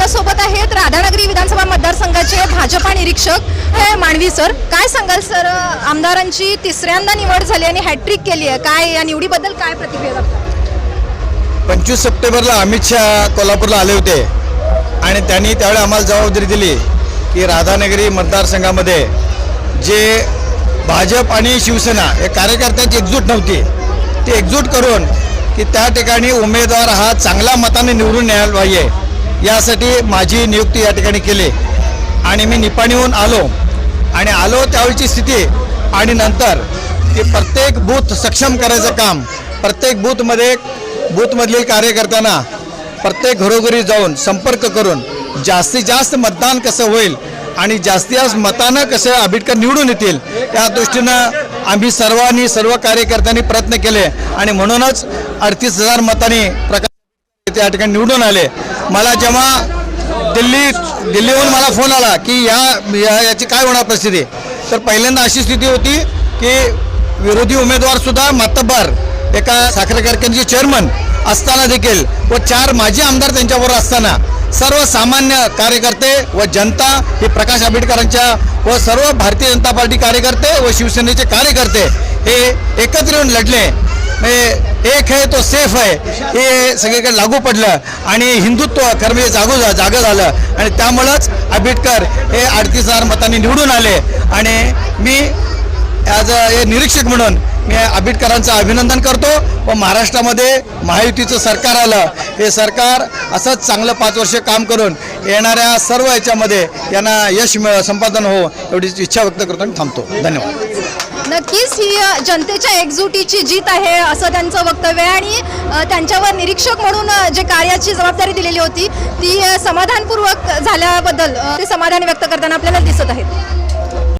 आपल्यासोबत आहेत राधानगरी विधानसभा मतदारसंघाचे भाजपा निरीक्षक हे मांडवी सर. काय सांगाल सर? आमदारांची तिसऱ्यांदा निवड झाली आणि हॅट्रिक केली आहे. काय या निवडीबद्दल काय प्रतिक्रिया पंचवीस सप्टेंबरला अमित शहा कोल्हापूरला आले होते. आणि त्यांनी त्यावेळी आम्हाला जबाबदारी दिली की राधानगरी मतदारसंघामध्ये जे भाजप आणि शिवसेना हे कार्यकर्त्यांची एकजूट नव्हती. ती एकजूट करून की त्या ठिकाणी उमेदवार हा चांगल्या मताने निवडून यायला पाहिजे. यासाठी माझी नियुक्ती या ठिकाणी केली. आणि मी निपाणीहून आलो. आणि आलो त्यावेळीची स्थिती आणि नंतर की प्रत्येक बूथ सक्षम करायचं काम प्रत्येक बूथमध्ये बूथमधील कार्यकर्त्यांना प्रत्येक घरोघरी जाऊन संपर्क करून जास्तीत जास्त मतदान कसं होईल आणि जास्तीत जास्त मतानं कसं आंबेडकर निवडून येतील त्या दृष्टीनं आम्ही सर्वांनी सर्व कार्यकर्त्यांनी प्रयत्न केले. आणि म्हणूनच अडतीस हजार मतांनी प्रकाश त्या ठिकाणी निवडून आले. मला जेव्हा दिल्ली दिल्लीहून मला फोन आला की या याची काय होणार परिस्थिती तर पहिल्यांदा अशी स्थिती होती की विरोधी उमेदवारसुद्धा मातब्बर एका साखर कारखान्याचे चेअरमन असताना देखील व चार माजी आमदार त्यांच्याबरोबर असताना सर्वसामान्य कार्यकर्ते व जनता हे प्रकाश आंबेडकरांच्या व सर्व भारतीय जनता पार्टी कार्यकर्ते व शिवसेनेचे कार्यकर्ते हे एकत्र येऊन लढले. म्हणजे एक आहे तो सेफ आहे. हे सगळीकडे लागू पडलं आणि हिंदुत्व कर्मी जागू जागो जागं झालं. आणि त्यामुळंच आंबेडकर हे अडतीस हजार मतांनी निवडून आले. आणि मी ॲज अ निरीक्षक म्हणून मी आंबेडकरांचं अभिनंदन करतो. व महाराष्ट्रामध्ये महायुतीचं सरकार आलं. हे सरकार असंच चांगलं पाच वर्ष काम करून येणाऱ्या सर्व याच्यामध्ये यांना यश मिळ संपादन हो एवढी इच्छा व्यक्त करतो आणि थांबतो. धन्यवाद. नक्कीच ही जनतेच्या एकजुटीची जीत आहे असं त्यांचं वक्तव्य आहे. आणि त्यांच्यावर निरीक्षक म्हणून जे कार्याची जबाबदारी दिलेली होती ती समाधानपूर्वक झाल्याबद्दल ते समाधान व्यक्त करताना आपल्याला दिसत आहेत.